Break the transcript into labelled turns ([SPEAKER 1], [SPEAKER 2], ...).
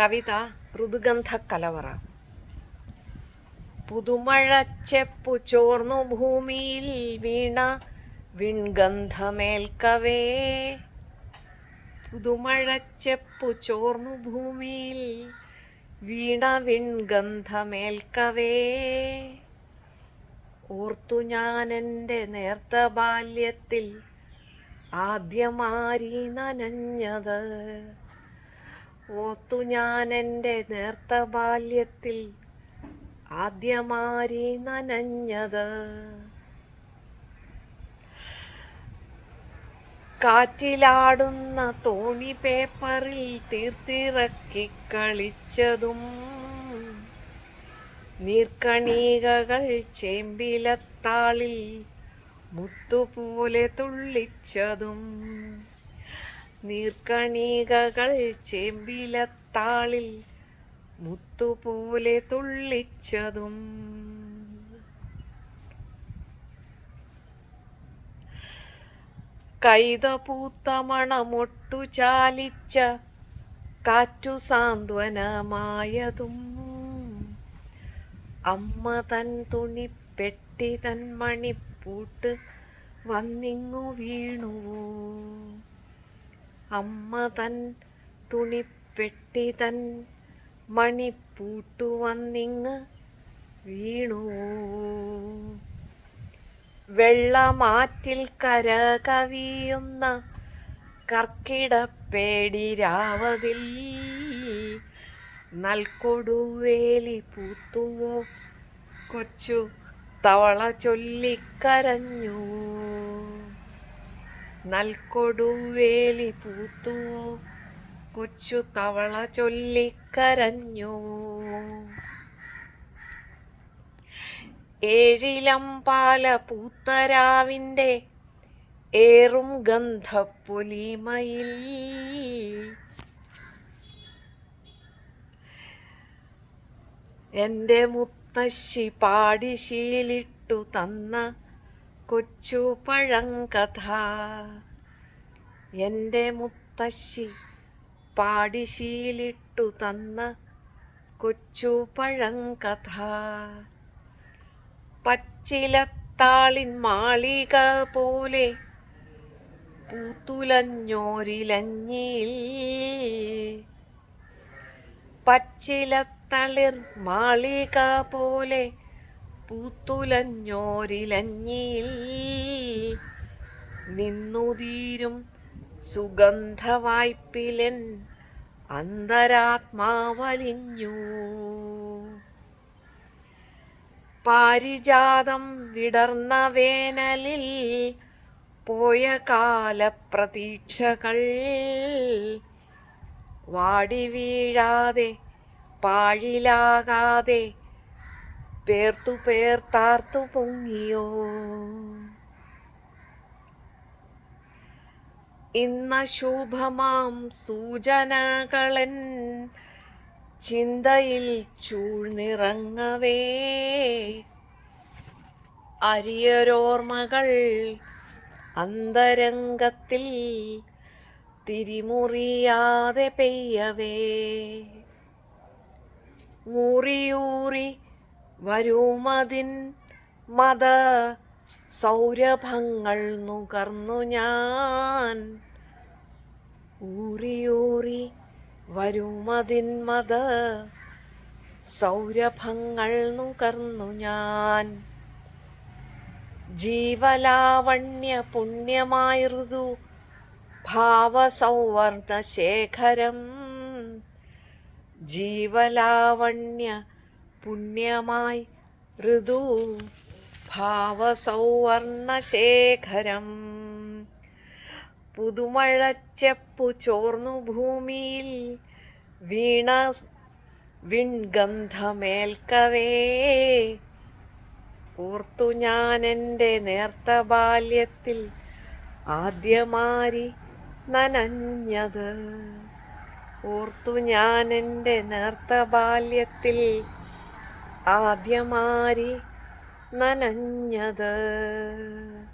[SPEAKER 1] കവിത ഋതുഗന്ധ കലവറ പുതുമഴച്ചെപ്പു ചോർന്നു ഭൂമിയിൽ വീണ വിൺഗന്ധമേൽക്കവേ. പുതുമഴച്ചെപ്പു ചോർന്നു ഭൂമിയിൽ വീണ വിൺഗന്ധമേൽക്കവേ. ഓർത്തു ഞാൻ എന്റെ നേർത്ത ബാല്യത്തിൽ ആദ്യമാരി നനഞ്ഞത്. ഓർത്തു ഞാൻ എന്റെ നേർത്ത ബാല്യത്തിൽ ആദ്യമാരി നനഞ്ഞത്. കാറ്റിലാടുന്ന തോണി പേപ്പറിൽ തീർത്തിറക്കി കളിച്ചതും നീർക്കണീകകൾ ചേമ്പിലത്താളിൽ മുത്തുപോലെ തുള്ളിച്ചതും. നീർക്കണീകകൾ ചെമ്പിലത്താളിൽ മുത്തുപോലെ തുള്ളിച്ചതും. കൈതപൂത്ത മണമൊട്ടു ചാലിച്ച കാറ്റു സാന്ത്വനമായതും. അമ്മ തൻ തുണിപ്പെട്ടി തൻ മണിപ്പൂട്ട് വന്നിങ്ങു വീണുവോ. അമ്മ തൻ തുണിപ്പെട്ടി തൻ മണിപ്പൂട്ടു വന്നിങ്ങ് വീണു. വെള്ളമാറ്റിൽ കര കവിയുന്ന കർക്കിടപ്പേടിരാവതിൽ നൽകൊടുവേലി പൂത്തുവോ? കൊച്ചു തവള ചൊല്ലിക്കരഞ്ഞു നൽകൊടുവേലി പൂത്തു. കൊച്ചു തവള ചൊല്ലിക്കരഞ്ഞു ഏഴിലമ്പാല പൂത്തരാവിന്റെ ഏറും ഗന്ധപ്പൊലിമയിൽ. എന്റെ മുത്തശ്ശി പാടി ശീലിട്ടു തന്ന കൊച്ചു പഴങ്കഥ എന്റെ മുത്തശ്ശി പാടിശീലിട്ടു തന്ന കൊച്ചു പഴങ്കഥ പച്ചിലത്താളിൻ മാളിക പോലെ പൂത്തുലഞ്ഞോരിലഞ്ഞിൽ. പച്ചിലത്തളിർ മാളിക പോലെ പൂത്തുലഞ്ഞോരിലഞ്ഞിൽ നിന്നുതീരും സുഗന്ധവായ്പിലൻ അന്തരാത്മാവലിഞ്ഞു. പാരിജാതം വിടർന്ന വേനലിൽ പോയ കാലപ്രതീക്ഷകൾ വാടി വീഴാതെ പാഴിലാകാതെ പേർത്തു പേർത്താർത്തു പൊങ്ങിയോ. ഇന്ന ശുഭമാം സൂചനകളൻ ചിന്തയിൽ ചൂഴ്ന്നിറങ്ങവേ. അരിയരോർമ്മകൾ അന്തരംഗത്തിൽ തിരിമുറിയാതെ പെയ്യവേ. ഊറിയൂറി വരുമതിൻ മത സൗരഭങ്ങൾ നുകർന്നു ഞാൻ. ഊറിയൂറി വരുമതിൻ മത സൗരഭങ്ങൾ നുകർന്നു ഞാൻ. ജീവലാവണ്യ പുണ്യമായിരുതു ഭാവസൗവർണ ശേഖരം ജീവലാവണ്യ പുണ്യമായി. ഋതു ഭാവസൗവർണശേഖരം. പുതുമഴച്ചെപ്പു ചോർന്നു ഭൂമിയിൽ. വീണ വിൺഗന്ധമേൽക്കവേ. ഓർത്തു ഞാൻ എന്റെ നേർത്ത ബാല്യത്തിൽ ആദ്യമാരി നനഞ്ഞത്. ഓർത്തു ഞാൻ എന്റെ നേർത്ത ബാല്യത്തിൽ ആദ്യമാരി നനഞ്ഞത്.